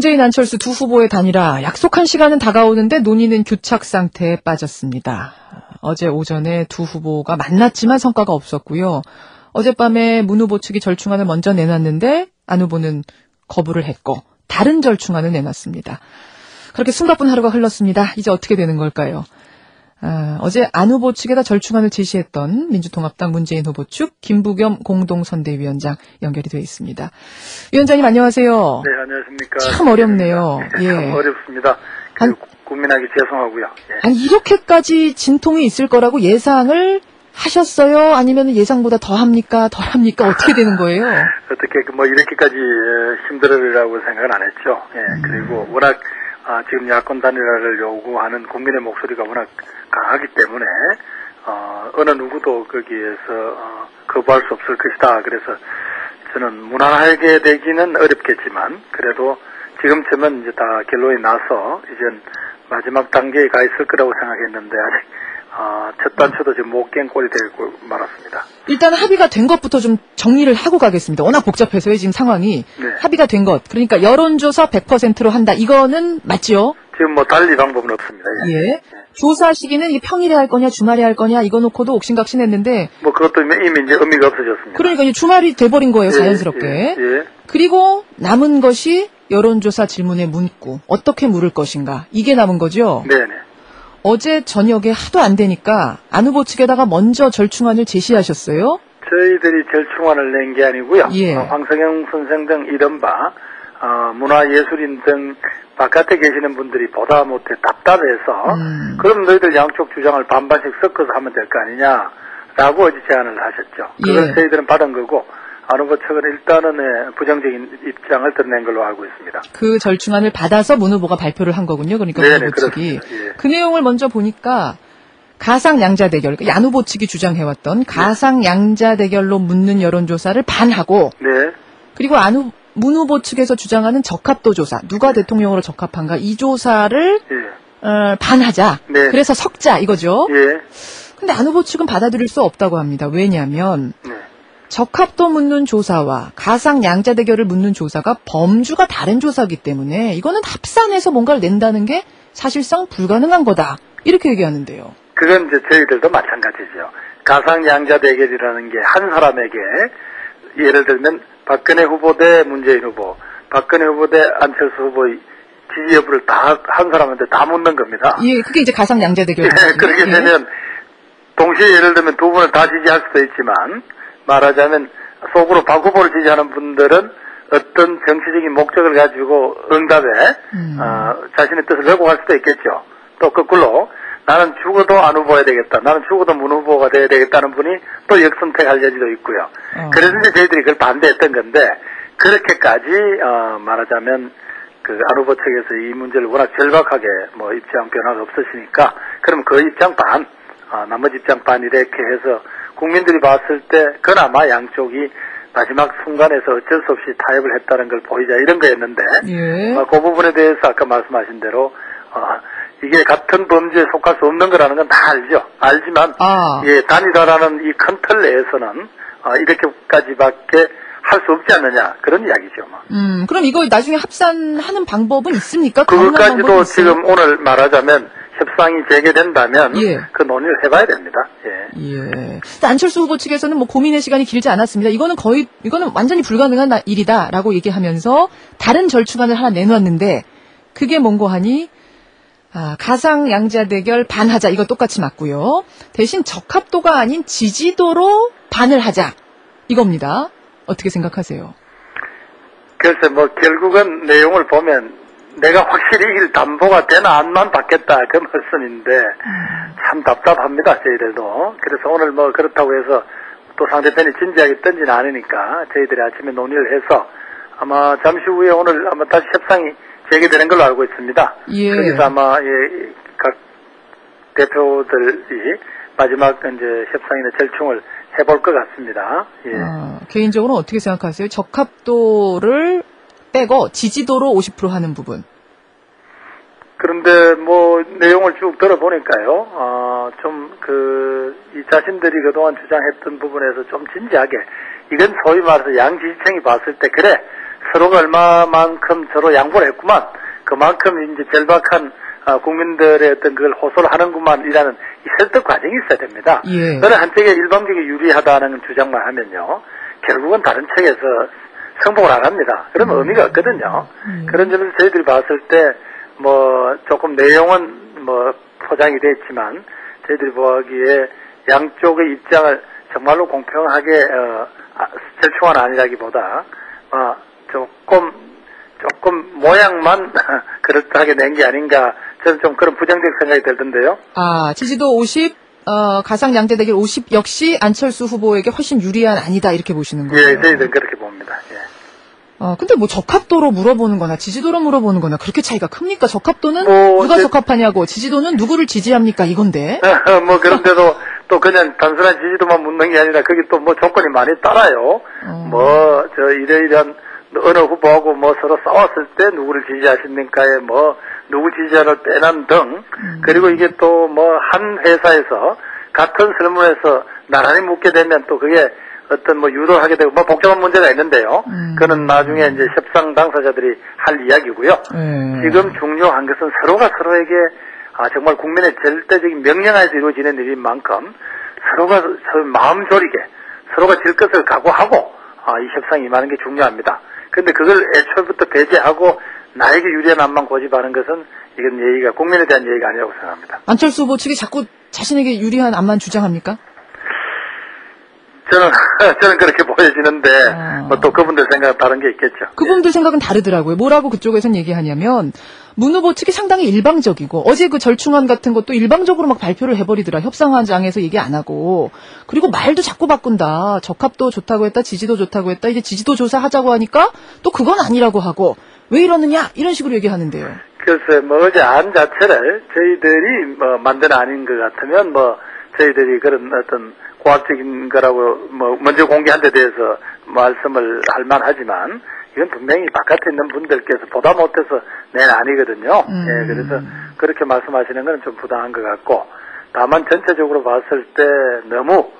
문재인 안철수 두 후보의 단일화 약속한 시간은 다가오는데 논의는 교착 상태에 빠졌습니다. 어제 오전에 두 후보가 만났지만 성과가 없었고요. 어젯밤에 문 후보 측이 절충안을 먼저 내놨는데 안 후보는 거부를 했고 다른 절충안을 내놨습니다. 그렇게 숨가쁜 하루가 흘렀습니다. 이제 어떻게 되는 걸까요? 아, 어제 안 후보 측에다 절충안을 제시했던 민주통합당 문재인 후보 측 김부겸 공동선대위원장 연결이 되어 있습니다. 위원장님 안녕하세요. 네, 안녕하십니까. 참 어렵네요. 네, 참 예. 어렵습니다. 한- 그 고민하기 죄송하고요. 예. 아니 이렇게까지 진통이 있을 거라고 예상을 하셨어요? 아니면 예상보다 더 합니까? 덜 합니까? 어떻게 되는 거예요? 어떻게 그뭐 이렇게까지 에, 힘들으리라고 생각은 안 했죠. 예. 음. 그리고 워낙 아, 지금 야권 단일화를 요구하는 국민의 목소리가 워낙 강하기 때문에 어, 어느 누구도 거기에서 어, 거부할 수 없을 것이다. 그래서 저는 무난하게 되기는 어렵겠지만 그래도 지금쯤은 이제 다 결론이 나서 이젠 마지막 단계에 가 있을 거라고 생각했는데 아직 어, 첫 단추도 지금 못 깬 꼴이 되고 말았습니다. 일단 합의가 된 것부터 좀 정리를 하고 가겠습니다. 워낙 복잡해서요, 지금 상황이. 네. 합의가 된 것. 그러니까 여론조사 100%로 한다. 이거는 맞지요? 지금 뭐 달리 방법은 없습니다. 예. 예. 조사 시기는 이 평일에 할 거냐, 주말에 할 거냐, 이거 놓고도 옥신각신 했는데, 뭐 그것도 이미 이제 의미가 없어졌습니다. 그러니까 이제 주말이 돼버린 거예요, 예, 자연스럽게. 예, 예. 그리고 남은 것이 여론조사 질문의 문구. 어떻게 물을 것인가. 이게 남은 거죠? 네네. 어제 저녁에 하도 안 되니까 안 후보 측에다가 먼저 절충안을 제시하셨어요. 저희들이 절충안을 낸 게 아니고요. 예. 어, 황성영 선생 등 이른바 어, 문화예술인 등 바깥에 계시는 분들이 보다 못해 답답해서 음. 그럼 너희들 양쪽 주장을 반반씩 섞어서 하면 될 거 아니냐라고 어제 제안을 하셨죠. 그걸 예. 저희들은 받은 거고 안 후보 측은 일단은 예, 부정적인 입장을 드러낸 걸로 알고 있습니다. 그 절충안을 받아서 문 후보가 발표를 한 거군요. 그러니까 문 후보 측이. 예. 그 내용을 먼저 보니까 가상 양자 대결, 그러니까 얀 후보 측이 주장해왔던 가상 양자 대결로 묻는 여론조사를 반하고 네. 그리고 안 후, 문 후보 측에서 주장하는 적합도 조사, 누가 대통령으로 적합한가 이 조사를 예. 어, 반하자. 네. 그래서 섞자 이거죠. 예. 근데 안 후보 측은 받아들일 수 없다고 합니다. 왜냐하면 네. 적합도 묻는 조사와 가상 양자 대결을 묻는 조사가 범주가 다른 조사기 때문에 이거는 합산해서 뭔가를 낸다는 게 사실상 불가능한 거다. 이렇게 얘기하는데요. 그건 이제 저희들도 마찬가지죠. 가상 양자 대결이라는 게 한 사람에게 예를 들면 박근혜 후보 대 문재인 후보, 박근혜 후보 대 안철수 후보의 지지 여부를 다 한 사람한테 다 묻는 겁니다. 예, 그게 이제 가상 양자 대결. 예, 그렇게 되면 동시에 예를 들면 두 분을 다 지지할 수도 있지만 말하자면 속으로 박 후보를 지지하는 분들은 어떤 정치적인 목적을 가지고 응답에 음. 어, 자신의 뜻을 왜곡할 수도 있겠죠. 또 거꾸로 나는 죽어도 안 후보해야 되겠다. 나는 죽어도 문 후보가 돼야 되겠다는 분이 또 역선택할 여지도 있고요. 어. 그래서 이제 저희들이 그걸 반대했던 건데 그렇게까지 어, 말하자면 그안 후보 측에서 이 문제를 워낙 절박하게 뭐 입장 변화가 없으시니까 그럼 그 입장 반, 아, 나머지 입장 반 이렇게 해서 국민들이 봤을 때 그나마 양쪽이 마지막 순간에서 어쩔 수 없이 타협을 했다는 걸 보이자 이런 거였는데 예. 어, 그 부분에 대해서 아까 말씀하신 대로 어, 이게 같은 범죄에 속할 수 없는 거라는 건 다 알죠. 알지만 아. 예, 단일화라는 이 큰 틀 내에서는 어, 이렇게까지밖에 할 수 없지 않느냐 그런 이야기죠. 뭐. 음, 그럼 이거 나중에 합산하는 방법은 있습니까? 그것까지도 있어요? 지금 오늘 말하자면 협상이 재개된다면 예. 그 논의를 해봐야 됩니다. 예. 안철수 후보 측에서는 뭐 고민의 시간이 길지 않았습니다. 이거는 거의, 이거는 완전히 불가능한 나- 일이다라고 얘기하면서 다른 절충안을 하나 내놨는데 그게 뭔고 하니, 아, 가상 양자 대결 반하자. 이거 똑같이 맞고요. 대신 적합도가 아닌 지지도로 반을 하자. 이겁니다. 어떻게 생각하세요? 글쎄 뭐 결국은 내용을 보면 내가 확실히 이길 담보가 되나 안만 받겠다 그 말씀인데 참 답답합니다 저희들도 그래서 오늘 뭐 그렇다고 해서 또 상대편이 진지하게 던지는 않으니까 저희들이 아침에 논의를 해서 아마 잠시 후에 오늘 아마 다시 협상이 재개되는 걸로 알고 있습니다. 예. 거기서 아마 예, 각 대표들이 마지막 이제 협상이나 절충을 해볼 것 같습니다. 예. 어, 개인적으로 어떻게 생각하세요? 적합도를 빼고 지지도로 50% 하는 부분. 그런데 뭐 내용을 쭉 들어보니까요, 어, 좀 그, 이 자신들이 그동안 주장했던 부분에서 좀 진지하게, 이건 소위 말해서 양 지지층이 봤을 때, 그래, 서로가 얼마만큼 서로 양보를 했구만. 그만큼 이제 절박한 아, 국민들의 어떤 그걸 호소를 하는구만이라는 이 설득 과정이 있어야 됩니다. 예. 어느 한쪽에 일방적이 유리하다는 주장만 하면요. 결국은 다른 측에서 성공을 안 합니다. 그러면 의미가 없거든요. 음. 그런 점에서 저희들이 봤을 때 뭐 조금 내용은 뭐 포장이 됐지만 저희들이 보기에 양쪽의 입장을 정말로 공평하게 어, 아, 절충한 아니라기보다 어, 조금 조금 모양만 그렇다하게 낸 게 아닌가 저는 좀 그런 부정적 생각이 들던데요. 아, 지지도 50, 어, 가상 양대 대결 50 역시 안철수 후보에게 훨씬 유리한 아니다 이렇게 보시는 거예요. 예, 저희들은 그렇게 봅니다. 예. 어, 근데 뭐 적합도로 물어보는 거나 지지도로 물어보는 거나 그렇게 차이가 큽니까? 적합도는 뭐, 누가 이제- 적합하냐고 지지도는 누구를 지지합니까? 이건데. 뭐 그런데도 또 그냥 단순한 지지도만 묻는 게 아니라 거기 또뭐 조건이 많이 따라요. 어. 뭐 저 이러이러한 어느 후보하고 뭐 서로 싸웠을 때 누구를 지지하십니까에 뭐 누구 지지자를 빼난 등 그리고 이게 또 뭐 한 회사에서 같은 설문에서 나란히 묻게 되면 또 그게 어떤 뭐 유도하게 되고 뭐 복잡한 문제가 있는데요. 음. 그는 나중에 이제 협상 당사자들이 할 이야기고요. 예. 지금 중요한 것은 서로가 서로에게 아, 정말 국민의 절대적인 명령하에서 이루어지는 일인 만큼 서로가 서로 마음 졸이게 서로가 질 것을 각오하고 아, 이 협상에 임하는 게 중요합니다. 그런데 그걸 애초부터 배제하고 나에게 유리한 안만 고집하는 것은 이건 예의가 국민에 대한 예의가 아니라고 생각합니다. 안철수 후보 측이 자꾸 자신에게 유리한 안만 주장합니까? 저는 저는 그렇게 보여지는데 아. 뭐또 그분들 생각은 다른 게 있겠죠. 그분들 생각은 다르더라고요. 뭐라고 그쪽에선 얘기하냐면 문 후보 측이 상당히 일방적이고 어제 그 절충안 같은 것도 일방적으로 막 발표를 해버리더라. 협상화장에서 얘기 안 하고 그리고 말도 자꾸 바꾼다. 적합도 좋다고 했다. 지지도 좋다고 했다. 이제 지지도 조사하자고 하니까 또 그건 아니라고 하고 왜 이러느냐 이런 식으로 얘기하는데요. 글쎄, 뭐, 어제 안 자체를 저희들이 뭐, 만든 아닌 것 같으면 뭐, 저희들이 그런 어떤 과학적인 거라고 뭐, 먼저 공개한 데 대해서 말씀을 할 만하지만, 이건 분명히 바깥에 있는 분들께서 보다 못해서 낸 아니거든요. 음. 예, 그래서 그렇게 말씀하시는 건 좀 부당한 것 같고, 다만 전체적으로 봤을 때 너무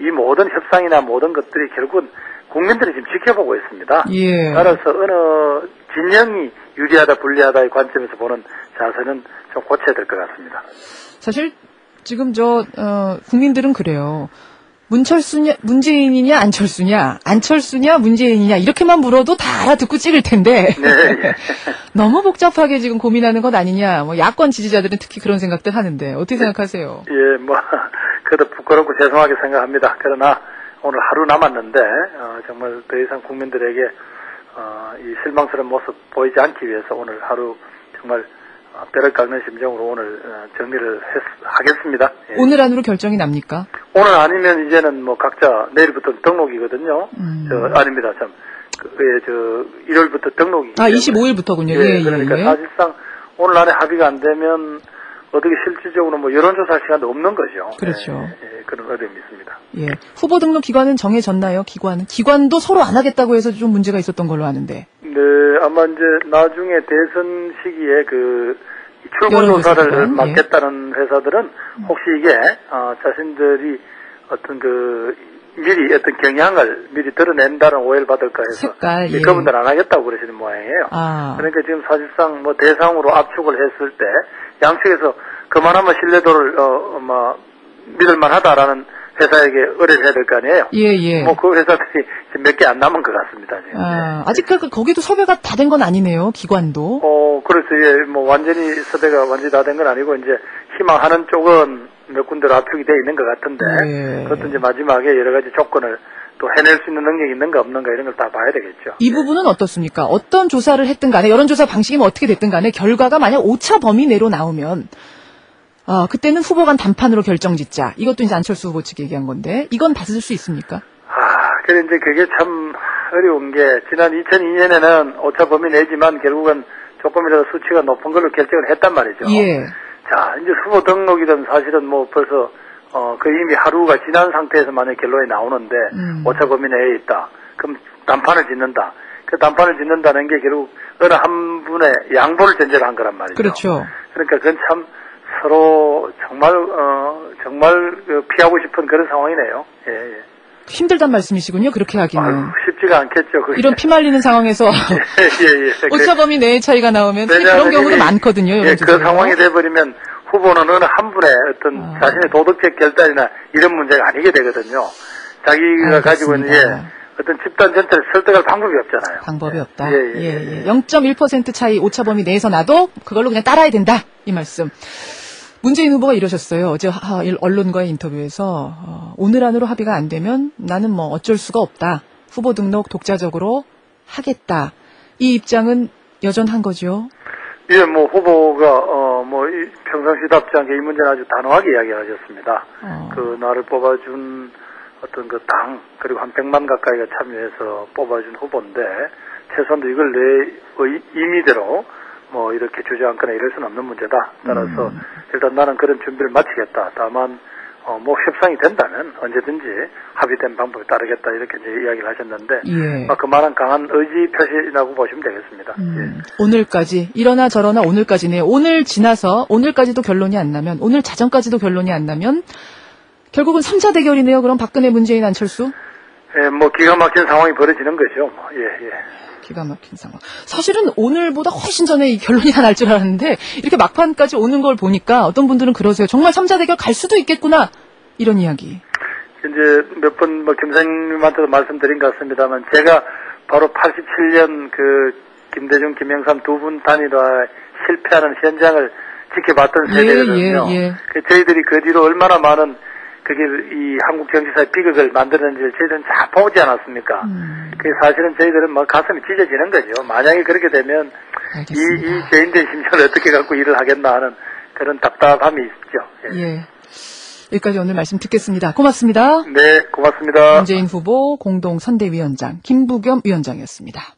이 모든 협상이나 모든 것들이 결국은 국민들이 지금 지켜보고 있습니다. 예. 따라서 어느 진영이 유리하다 불리하다의 관점에서 보는 자세는 좀 고쳐야 될 것 같습니다. 사실 지금 저 어, 국민들은 그래요. 문철수냐 문재인이냐 안철수냐 안철수냐 문재인이냐 이렇게만 물어도 다 알아듣고 찍을 텐데 네. 너무 복잡하게 지금 고민하는 것 아니냐. 뭐 야권 지지자들은 특히 그런 생각들 하는데 어떻게 생각하세요? 예, 뭐 그래도 부끄럽고 죄송하게 생각합니다. 그러나 오늘 하루 남았는데 어, 정말 더 이상 국민들에게 어, 이 실망스러운 모습 보이지 않기 위해서 오늘 하루 정말 어, 뼈를 깎는 심정으로 오늘 어, 정리를 했, 하겠습니다. 예. 오늘 안으로 결정이 납니까? 오늘 아니면 이제는 뭐 각자 내일부터 등록이거든요. 음. 저 아닙니다. 참. 그, 예, 저 1월부터 등록이. 아 25일부터군요. 예, 예, 그러니까 예. 사실상 오늘 안에 합의가 안 되면 어떻게 실질적으로 뭐 여론조사 시간도 없는 거죠. 그렇죠. 예, 예, 그런 어려움이 있습니다. 예. 후보 등록 기관은 정해졌나요? 기관은 기관도 서로 안 하겠다고 해서 좀 문제가 있었던 걸로 아는데. 네, 아마 이제 나중에 대선 시기에 그 여론조사 조사를 예. 맡겠다는 회사들은 혹시 이게 어, 자신들이 어떤 그 미리 어떤 경향을 미리 드러낸다는 오해를 받을까 해서 색깔, 이 예. 그분들 안 하겠다고 그러시는 모양이에요. 아. 그러니까 지금 사실상 뭐 대상으로 압축을 했을 때 양측에서 그만하면 신뢰도를 어, 뭐 믿을 만하다라는 회사에게 의뢰를 해야 될 거 아니에요. 예, 예. 뭐 그 회사들이 몇 개 안 남은 것 같습니다 지금. 아, 아직 그, 거기도 섭외가 다 된 건 아니네요. 기관도. 어, 그래서 예, 뭐 완전히 섭외가 완전히 다 된 건 아니고 이제 희망하는 쪽은 몇 군데로 압축이 돼 있는 것 같은데 예. 그것도 이제 마지막에 여러 가지 조건을 또 해낼 수 있는 능력이 있는가 없는가 이런 걸 다 봐야 되겠죠. 이 부분은 어떻습니까? 어떤 조사를 했든 간에 여론조사 방식이 뭐 어떻게 됐든 간에 결과가 만약 오차 범위 내로 나오면 어, 그때는 후보 간 단판으로 결정 짓자. 이것도 이제 안철수 후보 측이 얘기한 건데 이건 받을 수 있습니까? 아, 그래 이제 그게 참 어려운 게 지난 2002년에는 오차 범위 내지만 결국은 조금이라도 수치가 높은 걸로 결정을 했단 말이죠. 예. 자, 이제 후보 등록이든 사실은 뭐 벌써 어, 그 이미 하루가 지난 상태에서 만약 결론이 나오는데 음. 오차 범위 내에 있다. 그럼 단판을 짓는다. 그 단판을 짓는다는 게 결국 어느 한 분의 양보를 전제로 한 거란 말이죠. 그렇죠. 그러니까 그건 참 서로 정말 어 정말 그 피하고 싶은 그런 상황이네요. 예, 예. 힘들단 말씀이시군요. 그렇게 하기는. 아유, 쉽지가 않겠죠. 그게. 이런 피말리는 상황에서 예, 예. 오차범위 내의 차이가 나오면 그런 경우도 많거든요. 예, 그. 상황이 돼버리면 후보는 어느 한 분의 어떤 아. 자신의 도덕적 결단이나 이런 문제가 아니게 되거든요. 자기가 가지고 있는 예. 어떤 집단 전체를 설득할 방법이 없잖아요. 방법이 없다. 예, 예, 예. 0.1% 차이 오차범위 내에서 나도 그걸로 그냥 따라야 된다. 이 말씀. 문재인 후보가 이러셨어요. 어제 하- 언론과의 인터뷰에서 어, 오늘 안으로 합의가 안 되면 나는 뭐 어쩔 수가 없다. 후보 등록 독자적으로 하겠다. 이 입장은 여전한 거죠. 예, 뭐 후보가 어뭐 평상시답지 않게 이 문제는 아주 단호하게 이야기하셨습니다. 어, 그 나를 뽑아준 어떤 그 당 그리고 한 100만 가까이가 참여해서 뽑아준 후보인데 최소한도 이걸 내 의- 임의대로 뭐 이렇게 주저앉거나 이럴 수는 없는 문제다. 따라서 음. 일단 나는 그런 준비를 마치겠다. 다만 어 뭐 협상이 된다면 언제든지 합의된 방법에 따르겠다 이렇게 이제 이야기를 하셨는데 예. 아, 그만한 강한 의지 표시라고 보시면 되겠습니다. 음, 오늘까지 이러나 저러나 오늘까지네요. 오늘 지나서 오늘까지도 결론이 안 나면 오늘 자정까지도 결론이 안 나면 결국은 3차 대결이네요. 그럼 박근혜 문재인 안철수 예. 예, 뭐 기가 막힌 상황이 벌어지는 거죠. 뭐. 예, 예. 기가 막힌 상황. 사실은 오늘보다 훨씬 전에 이 결론이 다날줄 알았는데 이렇게 막판까지 오는 걸 보니까 어떤 분들은 그러세요. 정말 3자 대결 갈 수도 있겠구나. 이런 이야기. 이제 몇 번 뭐 김사님한테도 말씀드린 것 같습니다만 제가 바로 87년 그 김대중, 김영삼 두 분 단일화 실패하는 현장을 지켜봤던 예, 세대거든요. 예, 예. 그 저희들이 그 뒤로 얼마나 많은 그게 이 한국 정치사의 비극을 만들었는지를 저희들은 다 보지 않았습니까? 음, 그 사실은 저희들은 막 가슴이 찢어지는 거죠. 만약에 그렇게 되면 이, 알겠습니다. 이 죄인된 심정을 어떻게 갖고 일을 하겠나 하는 그런 답답함이 있죠. 예. 예. 여기까지 오늘 말씀 듣겠습니다. 고맙습니다. 네, 고맙습니다. 문재인 후보 공동 선대위원장 김부겸 위원장이었습니다.